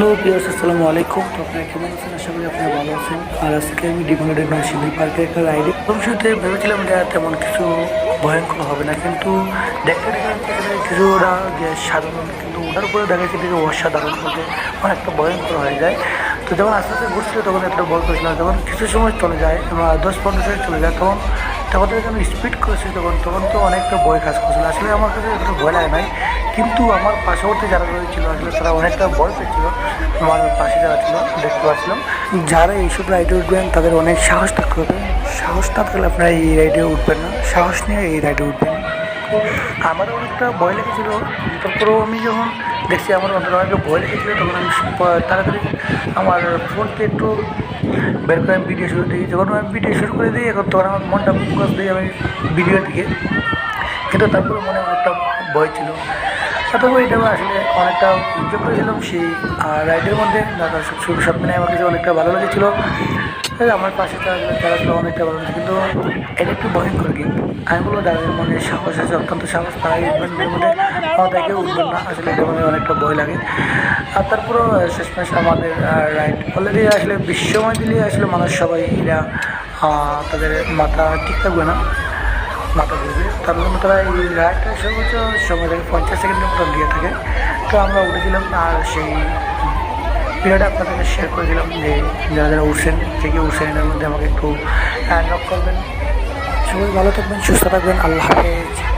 Hello pears আসসালামু আলাইকুম। তো আপনারা কেমন আছেন? আশা করি আপনারা ভালো আছেন। আর আজকে আমি ডিমোনেটেড নরসিংদী পার্কে একটা রাইডে। ভবিষ্যতে ভেবেছিলাম যে তেমন কিছু ভয়ঙ্কর হবে না, কিন্তু দেখতে দেখতে কিছু ওরা যে সাধারণ, কিন্তু ওটার উপরে দেখা যাচ্ছে যে অসাধারণ বলতে অনেকটা ভয়ঙ্কর হয়ে যায়। তো যখন আস্তে আস্তে ঘুরছিল, তখন একটা ভয় করেছিলাম যখন কিছু সময় চলে যায় দশ পনেরো সময় চলে যায়, তখন তখন তো যখন স্পিড করেছি তখন তখন তো অনেকটা ভয় কাজ করছিল। আসলে আমার কাছে একটু ভয় লাগে নাই, কিন্তু আমার পার্শ্ববর্তী যারা রয়েছিল, আসলে তারা অনেকটা ভয় পেয়েছিল। আমার পাশে যারা ছিল, দেখতে পাচ্ছিলাম। যারা এইসব রাইডে উঠবেন, তাদের অনেক সাহস থাকতে হবে। সাহস না থাকলে আপনারা এই রাইডে উঠবেন না। সাহস নিয়ে এই রাইডে উঠবেন। আমারও অনেকটা ভয় লেগেছিল। তারপরেও আমি যখন দেখছি আমার অন্তত অনেকটা ভয় লেগেছিলো, তখন আমি তাড়াতাড়ি আমার ফোনকে একটু বের করে আমি ভিডিও শুরু দিই। যখন আমি ভিডিও শুরু করে দিই, এখন তখন আমার মনটা ফোকাস দিই আমি ভিডিওর দিকে কিন্তু তারপরে মনে অনেকটা ভয় ছিল। অথবা এটা আসলে অনেকটা এনজয় করেছিলাম সেই রাইডের মধ্যে দাদা সব সব মিলে আমার কাছে অনেকটা ভালো লেগেছিলো। আমার পাশে তারা ছিল অনেকটা ভালো কিন্তু এটা একটু ভয়ঙ্কর গেম। আমি বলব যাদের মনে সাহস আছে, অত্যন্ত সাহস, তারা ইভেন্টের মধ্যে তাকে উঠবেন না, আসলে এটা মনে অনেকটা ভয় লাগে। আর তারপরেও শেষমেশ আমাদের রাইড অলরেডি আসলে বিশ্বময় দিলে আসলে মানুষ সবাই এরা তাদের মাথা ঠিক থাকবে না, মাথা ঘুরবে। তার জন্য তারা এই রাইডটা সর্বোচ্চ সময় থেকে, পঞ্চাশ সেকেন্ডের মতো দিয়ে থাকে। তো আমরা উঠেছিলাম, আর সেই ভিডিওটা আপনাদেরকে শেয়ার করে দিলাম যে যারা যারা উঠছেন কে কে উঠছেন এর মধ্যে আমাকে একটু নক করবেন। সবাই ভালো থাকবেন, সুস্থ থাকবেন। আল্লাহ হাফেজ।